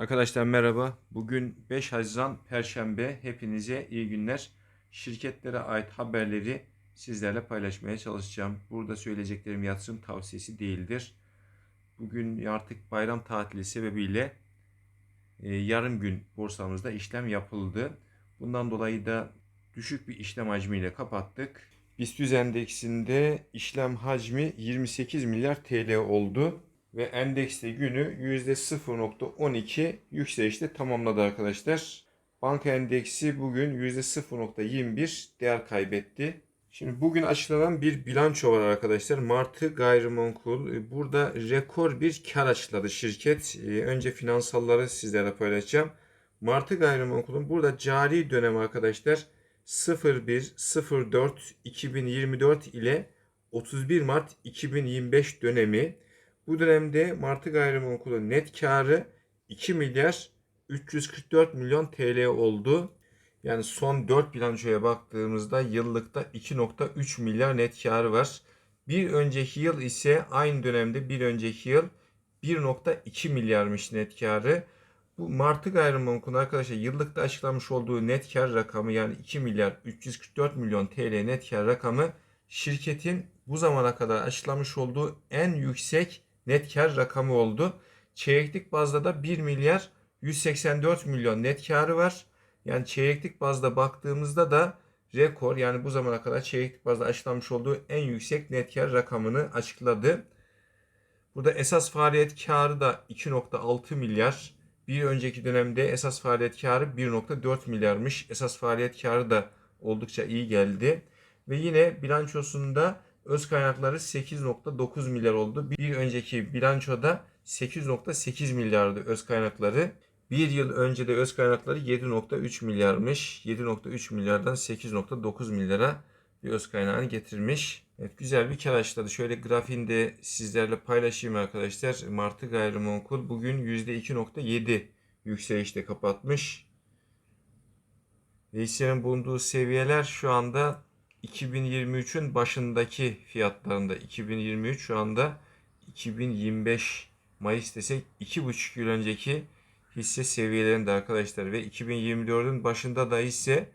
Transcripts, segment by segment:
Arkadaşlar merhaba. Bugün 5 Haziran Perşembe. Hepinize iyi günler. Şirketlere ait haberleri sizlerle paylaşmaya çalışacağım. Burada söyleyeceklerim yatırım tavsiyesi değildir. Bugün artık bayram tatili sebebiyle e, yarım gün borsamızda işlem yapıldı. Bundan dolayı da düşük bir işlem hacmiyle kapattık. BIST endeksinde işlem hacmi 28 milyar TL oldu ve endekste günü %0.12 yükselişte tamamladı arkadaşlar. Banka endeksi bugün %0.21 değer kaybetti. Şimdi bugün açıklanan bir bilanço var arkadaşlar. Martı gayrimenkul. Burada rekor bir kar açıkladı şirket. Ee, Önce finansalları sizlerle paylaşacağım. Martı gayrimenkulün burada cari dönem arkadaşlar 01 04 2024 ile 31 Mart 2025 dönemi. Bu dönemde Martı Gayrimenkul'ün net karı 2 milyar 344 milyon TL oldu. Yani son 4 bilançoya baktığımızda yıllıkta 2.3 milyar net karı var. Bir önceki yıl ise aynı dönemde bir önceki yıl 1.2 milyarmış net karı. Bu Martı Gayrimenkul'ün arkadaşlar yıllıkta açıklamış olduğu net kar rakamı yani 2 milyar 344 milyon TL net kar rakamı şirketin bu zamana kadar açıklamış olduğu en yüksek net kar rakamı oldu. Çeyreklik bazda da 1 milyar 184 milyon net karı var. Yani çeyreklik bazda baktığımızda da rekor yani bu zamana kadar çeyreklik bazda açıklanmış olduğu en yüksek net kar rakamını açıkladı. Burada esas faaliyet karı da 2.6 milyar. Bir önceki dönemde esas faaliyet karı 1.4 milyarmış. Esas faaliyet karı da oldukça iyi geldi. Ve yine bilançosunda öz kaynakları 8.9 milyar oldu. Bir önceki bilançoda 8.8 milyardı öz kaynakları. Bir yıl önce de öz kaynakları 7.3 milyarmış. 7.3 milyardan 8.9 milyara bir öz kaynağını getirmiş. Evet güzel bir kar açıkladı. Şöyle grafiğini de sizlerle paylaşayım arkadaşlar. Martı gayrimenkul bugün %2.7 yükselişte kapatmış. ve hissenin bulunduğu seviyeler şu anda 2023'ün başındaki fiyatlarında 2023 şu anda 2025 Mayıs desek 2,5 yıl önceki hisse seviyelerinde arkadaşlar ve 2024'ün başında da hisse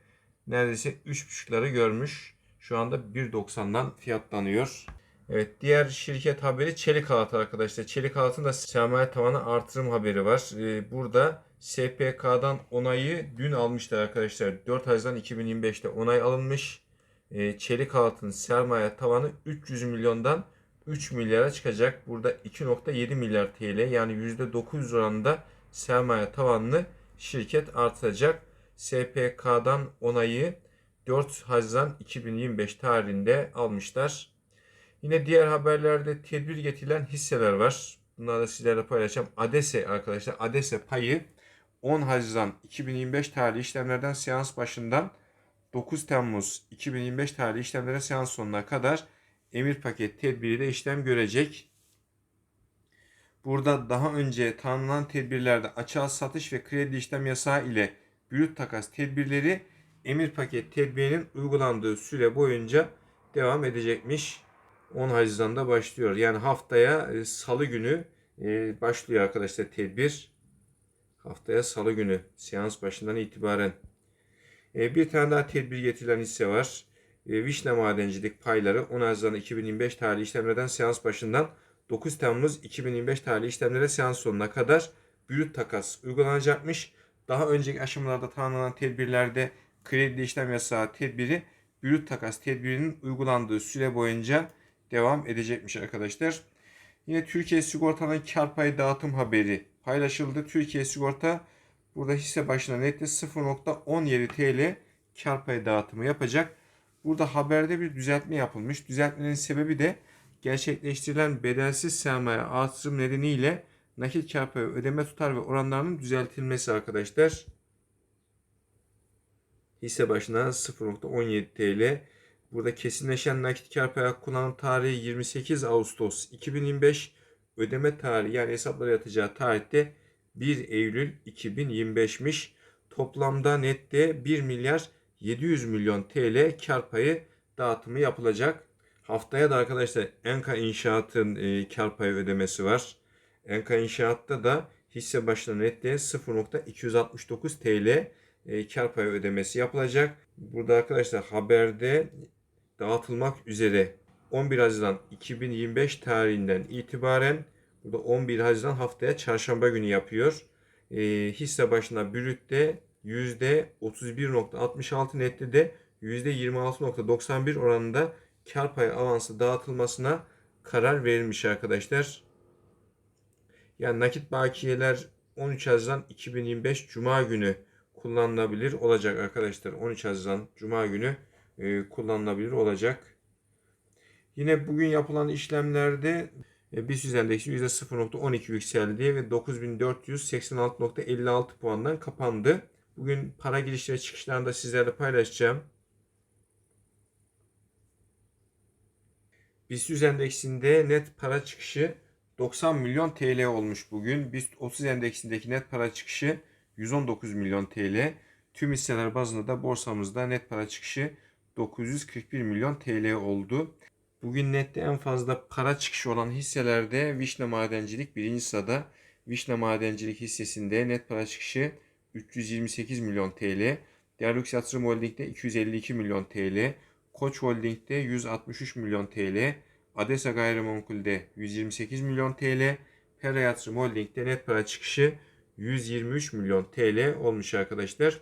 neredeyse 3,5'ları görmüş. Şu anda 1.90'dan fiyatlanıyor. Evet diğer şirket haberi Çelik Halat arkadaşlar. Çelik Halat'ın da sermaye tavanı artırım haberi var. Ee, burada SPK'dan onayı dün almışlar arkadaşlar. 4 Haziran 2025'te onay alınmış. Ee, Çelik Halat'ın sermaye tavanı 300 milyondan 3 milyara çıkacak. Burada 2.7 milyar TL yani %900 oranında sermaye tavanını şirket artıracak. SPK'dan onayı 4 Haziran 2025 tarihinde almışlar. Yine diğer haberlerde tedbir getirilen hisseler var. Bunları da sizlerle paylaşacağım. ADESE arkadaşlar. ADESE payı 10 Haziran 2025 tarihli işlemlerden seans başından 9 Temmuz 2025 tarihli işlemlere seans sonuna kadar emir paket tedbiriyle işlem görecek. Burada daha önce tanınan tedbirlerde açığa satış ve kredi işlem yasağı ile brüt takas tedbirleri emir paket tedbirinin uygulandığı süre boyunca devam edecekmiş. 10 Haziran'da başlıyor. Yani haftaya e, salı günü e, başlıyor arkadaşlar tedbir. Haftaya salı günü seans başından itibaren. E, bir tane daha tedbir getirilen hisse var. Vişne Madencilik payları 10 Haziran 2025 tarihli işlemlerden seans başından 9 Temmuz 2025 tarihli işlemlere seans sonuna kadar brüt takas uygulanacakmış. Daha önceki aşamalarda tanımlanan tedbirlerde kredi işlem yasağı tedbiri brüt takas tedbirinin uygulandığı süre boyunca devam edecekmiş arkadaşlar. Yine Türkiye Sigorta'nın kar payı dağıtım haberi paylaşıldı. Türkiye Sigorta burada hisse başına nette 0.17 TL kar payı dağıtımı yapacak. Burada haberde bir düzeltme yapılmış. Düzeltmenin sebebi de gerçekleştirilen bedelsiz sermaye artırım nedeniyle nakit kar payı ödeme tutar ve oranlarının düzeltilmesi arkadaşlar. Hisse başına 0.17 TL. Burada kesinleşen nakit kar payı kullanım tarihi 28 Ağustos 2025. Ödeme tarihi yani hesaplara yatacağı tarihte 1 Eylül 2025'miş. Toplamda nette 1 milyar 700 milyon TL kar payı dağıtımı yapılacak. Haftaya da arkadaşlar Enka İnşaat'ın e, kar payı ödemesi var. Enka İnşaat'ta da hisse başına nette 0.269 TL e, kar payı ödemesi yapılacak. Burada arkadaşlar haberde dağıtılmak üzere 11 Haziran 2025 tarihinden itibaren burada 11 Haziran haftaya çarşamba günü yapıyor. E, hisse başına brütte %31.66 nette de %26.91 oranında kar payı avansı dağıtılmasına karar verilmiş arkadaşlar. Yani nakit bakiyeler 13 Haziran 2025 Cuma günü kullanılabilir olacak arkadaşlar. 13 Haziran Cuma günü e, kullanılabilir olacak. Yine bugün yapılan işlemlerde BIST endeksi %0.12 yükseldi ve 9486.56 puandan kapandı. Bugün para girişleri çıkışlarını da sizlerle paylaşacağım. BIST endeksinde net para çıkışı 90 milyon TL olmuş bugün. BIST 30 endeksindeki net para çıkışı 119 milyon TL. Tüm hisseler bazında da borsamızda net para çıkışı 941 milyon TL oldu. Bugün nette en fazla para çıkışı olan hisselerde Vişne Madencilik birinci sırada. Vişne Madencilik hissesinde net para çıkışı 328 milyon TL. Diğer Yatırım Holding'de 252 milyon TL. Koç Holding'de 163 milyon TL. Adesa Gayrimenkul'de 128 milyon TL. Pera Yatırım Holding'de net para çıkışı 123 milyon TL olmuş arkadaşlar.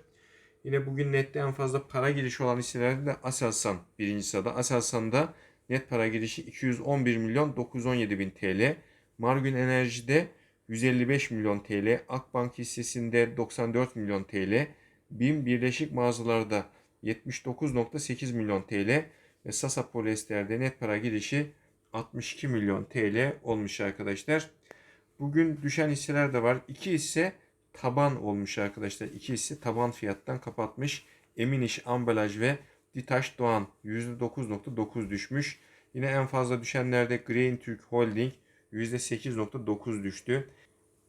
Yine bugün nette en fazla para girişi olan hisselerde de Aselsan birinci sırada. Aselsan'da net para girişi 211 milyon 917 bin TL. Margün Enerji'de 155 milyon TL. Akbank hissesinde 94 milyon TL. BİM Birleşik Mağazalar'da 79.8 milyon TL ve Sasa Polyester'de net para girişi 62 milyon TL olmuş arkadaşlar. Bugün düşen hisseler de var. İki hisse taban olmuş arkadaşlar. İki hisse taban fiyattan kapatmış. Emin İş Ambalaj ve Ditaş Doğan %9.9 düşmüş. Yine en fazla düşenlerde Green Türk Holding %8.9 düştü.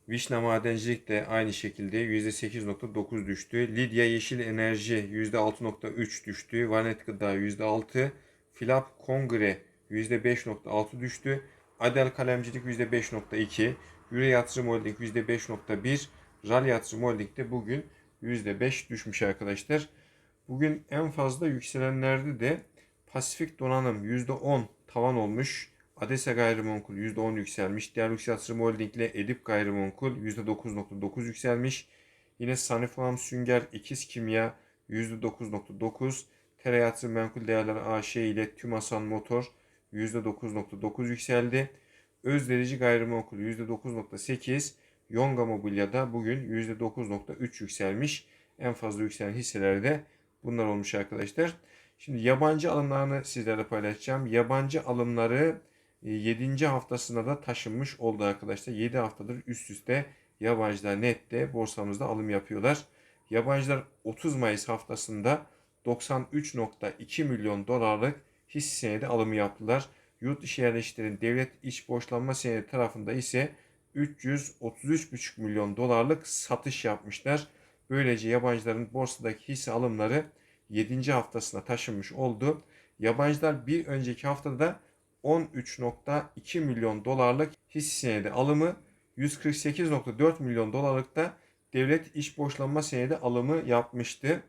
Vişne Madencilik de aynı şekilde %8.9 düştü. Lidya Yeşil Enerji %6.3 düştü. Vanet Gıda %6. Filap Kongre %5.6 düştü. Adel Kalemcilik %5.2. Euro Yatırım Holding %5.1. RAL Yatırım Holding de bugün %5 düşmüş arkadaşlar. Bugün en fazla yükselenlerde de Pasifik Donanım %10 tavan olmuş. Adesa Gayrimenkul %10 yükselmiş. Diğer Yatırım Holding ile Edip Gayrimenkul %9.9 yükselmiş. Yine Sanifarm Sünger İkiz Kimya %9.9. Tera Yatırım Menkul Değerler AŞ ile Tümasan Motor %9.9 yükseldi. Özderici Gayrimenkul %9.8. Yonga Mobilya'da bugün %9.3 yükselmiş. En fazla yükselen hisselerde bunlar olmuş arkadaşlar. Şimdi yabancı alımlarını sizlerle paylaşacağım. Yabancı alımları 7. haftasına da taşınmış oldu arkadaşlar. 7 haftadır üst üste yabancılar nette borsamızda alım yapıyorlar. Yabancılar 30 Mayıs haftasında 93.2 milyon dolarlık hisse senedi alımı yaptılar. Yurt dışı yerleşiklerin devlet iç borçlanma senedi tarafında ise 333,5 milyon dolarlık satış yapmışlar. Böylece yabancıların borsadaki hisse alımları 7. haftasına taşınmış oldu. Yabancılar bir önceki haftada 13.2 milyon dolarlık hisse senedi alımı, 148.4 milyon dolarlık da devlet iş borçlanma senedi alımı yapmıştı.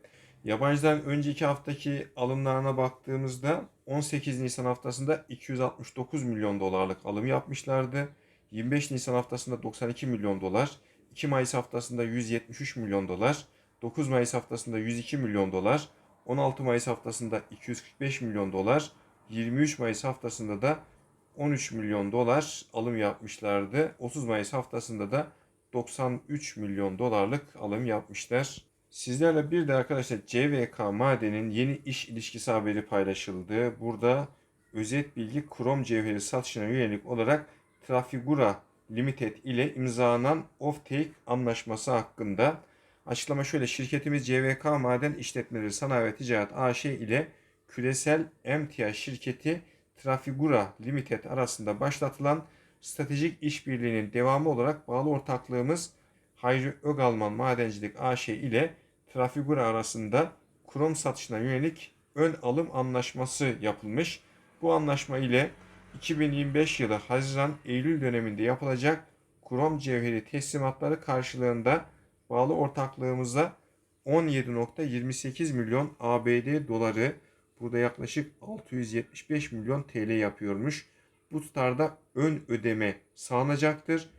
Yabancıların önceki haftaki alımlarına baktığımızda 18 Nisan haftasında 269 milyon dolarlık alım yapmışlardı. 25 Nisan haftasında 92 milyon dolar, 2 Mayıs haftasında 173 milyon dolar, 9 Mayıs haftasında 102 milyon dolar, 16 Mayıs haftasında 245 milyon dolar, 23 Mayıs haftasında da 13 milyon dolar alım yapmışlardı. 30 Mayıs haftasında da 93 milyon dolarlık alım yapmışlar. Sizlerle bir de arkadaşlar CVK Maden'in yeni iş ilişkisi haberi paylaşıldı. Burada özet bilgi krom cevheri satışına yönelik olarak Trafigura Limited ile imzalanan offtake anlaşması hakkında açıklama şöyle şirketimiz CVK Maden İşletmeleri Sanayi ve Ticaret AŞ ile küresel emtia şirketi Trafigura Limited arasında başlatılan stratejik işbirliğinin devamı olarak bağlı ortaklığımız Hayri Ögalman Madencilik AŞ ile Trafigura arasında krom satışına yönelik ön alım anlaşması yapılmış. Bu anlaşma ile 2025 yılı Haziran-Eylül döneminde yapılacak krom cevheri teslimatları karşılığında bağlı ortaklığımıza 17.28 milyon ABD doları burada yaklaşık 675 milyon TL yapıyormuş. Bu tutarda ön ödeme sağlanacaktır.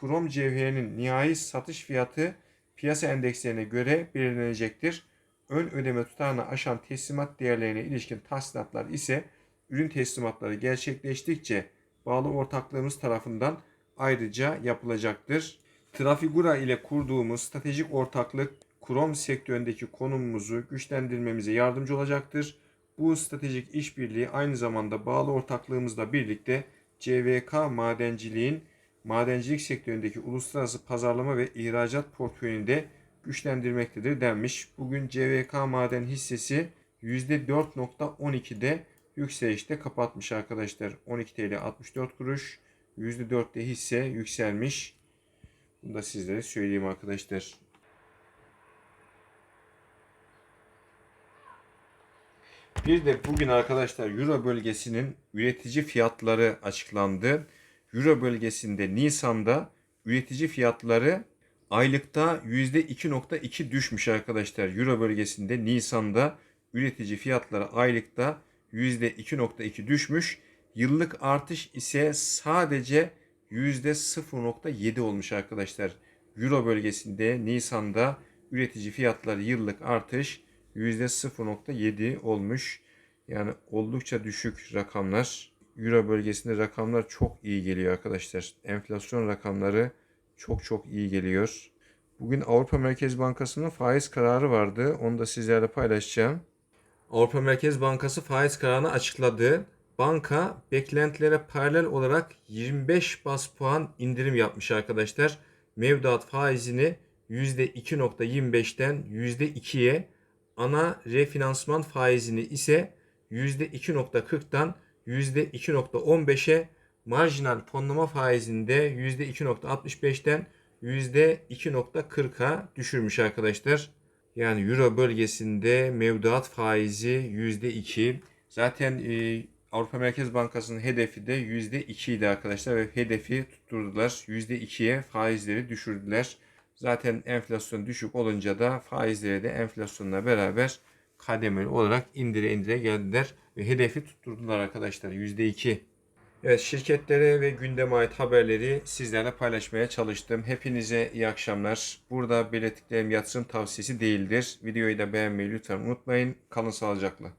Krom cevherinin nihai satış fiyatı piyasa endekslerine göre belirlenecektir. Ön ödeme tutarını aşan teslimat değerlerine ilişkin tahsilatlar ise ürün teslimatları gerçekleştikçe bağlı ortaklığımız tarafından ayrıca yapılacaktır. Trafigura ile kurduğumuz stratejik ortaklık krom sektöründeki konumumuzu güçlendirmemize yardımcı olacaktır. Bu stratejik işbirliği aynı zamanda bağlı ortaklığımızla birlikte CVK madenciliğin madencilik sektöründeki uluslararası pazarlama ve ihracat portföyünü de güçlendirmektedir denmiş. Bugün CVK maden hissesi %4.12'de yükselişte kapatmış arkadaşlar. 12 TL 64 kuruş. %4'te hisse yükselmiş. Bunu da sizlere söyleyeyim arkadaşlar. Bir de bugün arkadaşlar Euro bölgesinin üretici fiyatları açıklandı. Euro bölgesinde Nisan'da üretici fiyatları aylıkta %2.2 düşmüş arkadaşlar. Euro bölgesinde Nisan'da üretici fiyatları aylıkta %2.2 düşmüş. Yıllık artış ise sadece %0.7 olmuş arkadaşlar. Euro bölgesinde Nisan'da üretici fiyatları yıllık artış %0.7 olmuş. Yani oldukça düşük rakamlar. Euro bölgesinde rakamlar çok iyi geliyor arkadaşlar. Enflasyon rakamları çok çok iyi geliyor. Bugün Avrupa Merkez Bankası'nın faiz kararı vardı. Onu da sizlerle paylaşacağım. Avrupa Merkez Bankası faiz kararını açıkladı. Banka beklentilere paralel olarak 25 bas puan indirim yapmış arkadaşlar. Mevduat faizini %2.25'ten %2'ye, ana refinansman faizini ise %2.40'dan %2.15'e, marjinal fonlama faizini de %2.65'ten %2.40'a düşürmüş arkadaşlar. Yani Euro bölgesinde mevduat faizi %2. Zaten e, Avrupa Merkez Bankası'nın hedefi de %2 idi arkadaşlar ve hedefi tutturdular. %2'ye faizleri düşürdüler. Zaten enflasyon düşük olunca da faizleri de enflasyonla beraber kademeli olarak indire indire geldiler ve hedefi tutturdular arkadaşlar %2. Evet şirketlere ve gündeme ait haberleri sizlerle paylaşmaya çalıştım. Hepinize iyi akşamlar. Burada belirttiklerim yatırım tavsiyesi değildir. Videoyu da beğenmeyi lütfen unutmayın. Kalın sağlıcakla.